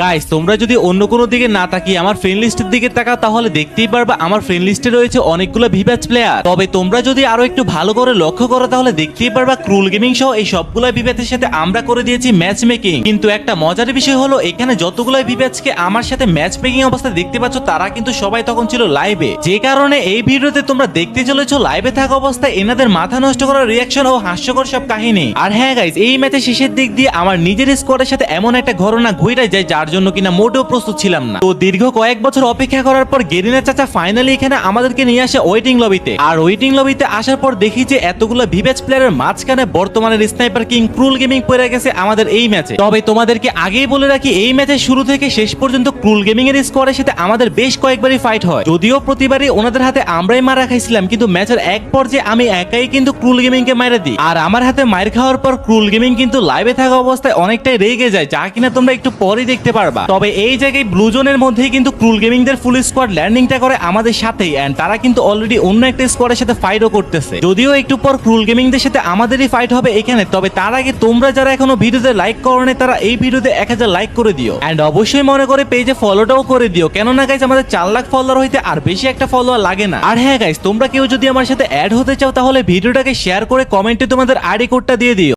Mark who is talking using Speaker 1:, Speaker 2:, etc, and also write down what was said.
Speaker 1: Guys তোমরা যদি অন্য কোনো দিকে না তাকিয়ে আমার ফ্রেন্ড লিস্টের দিকে তাকাও, তাহলে দেখতেই পারবা আমার ফ্রেন্ড লিস্টে রয়েছে অনেকগুলো ভিভ্যাচ প্লেয়ার তবে তোমরা যদি আরও একটু ভালো করে লক্ষ্য করো, তাহলে দেখতেই পারবা ক্রুল গেমিং সহ এই সবগুলো ভিভ্যাচের সাথে আমরা করে দিয়েছি ম্যাচ মেকিং কিন্তু একটা মজার বিষয় হলো, এখানে যতগুলো ভিভ্যাচকে আমার সাথে ম্যাচ মেকিং অবস্থায় দেখতে পাচ্ছ, তারা কিন্তু সবাই তখন ছিল লাইভে যে কারণে এই ভিডিওতে তোমরা দেখতে চলেছো লাইভে থাকা অবস্থায় এনাদের মাথা নষ্ট করার রিয়াকশন ও হাস্যকর সব কাহিনী। আর হ্যাঁ গাইস এই ম্যাচের শেষের দিক দিয়ে আমার নিজের স্কোয়াডের সাথে এমন একটা ঘটনা ঘুরে যায় যার জন্য কিনা মোটেও প্রস্তুত ছিলাম না। তো দীর্ঘ কয়েক বছর অপেক্ষা করার পর গেরিনা চাচা ফাইনালি এখানে আমাদেরকে নিয়ে আসে ওয়েটিং লবিতে আর ওয়েটিং লবিতে আসার পর দেখি যে এতগুলো ভিভেজ প্লেয়ারের মাঝখানে বর্তমানের স্নাইপার কিং ক্রুল গেমিং পড়ে গেছে আমাদের এই ম্যাচে তবে তোমাদেরকে আগেই বলে রাখি, এই ম্যাচের শুরু থেকে শেষ পর্যন্ত ক্রুল গেমিং এর স্কোয়াডের সাথে আমাদের বেশ কয়েকবারই ফাইট হয়। যদিও প্রতিবারই ওনাদের হাতে আমরাই মারা খাইছিলাম কিন্তু ম্যাচের এক পর্যায়ে আমি একাই কিন্তু ক্রুল গেমিং কে মাইরে দিই। আর আমার হাতে মাইর খাওয়ার পর ক্রুল গেমিং কিন্তু লাইভে থাকা অবস্থায় অনেকটাই রেগে যায়, যা কিনা তোমরা একটু পরেই দেখতে পারবা। তবে এই জায়গায় ব্লু জোনের মধ্যেই কিন্তু ক্রুল গেমিং দের ফুল স্কোয়াড ল্যান্ডিংটা করে আমাদের সাথেই এন্ড তারা কিন্তু অলরেডি অন্য একটা স্কোয়াডের সাথে ফাইটও করতেছে। যদিও একটু পর ক্রুল গেমিং দের সাথে আমাদেরই ফাইট হবে এখানে, তবে তার আগে তোমরা যারা এখনও ভিডিওতে লাইক করো তারা এই ভিডিওতে এক হাজার লাইক করে দিও। এন্ড অবশ্যই মনে করে পেজে ফলোটাও করে দিও, কেননা গাইজ আমাদের চার লাখ ফলোয়ার হইতে আর বেশি একটা ফলোয়ার লাগে না। আর হ্যাঁ গাইজ তোমরা কেউ যদি আমার সাথে অ্যাড হতে চাও, তাহলে ভিডিওটাকে শেয়ার করে কমেন্টে তোমাদের আইডি কোডটা দিয়ে দিও।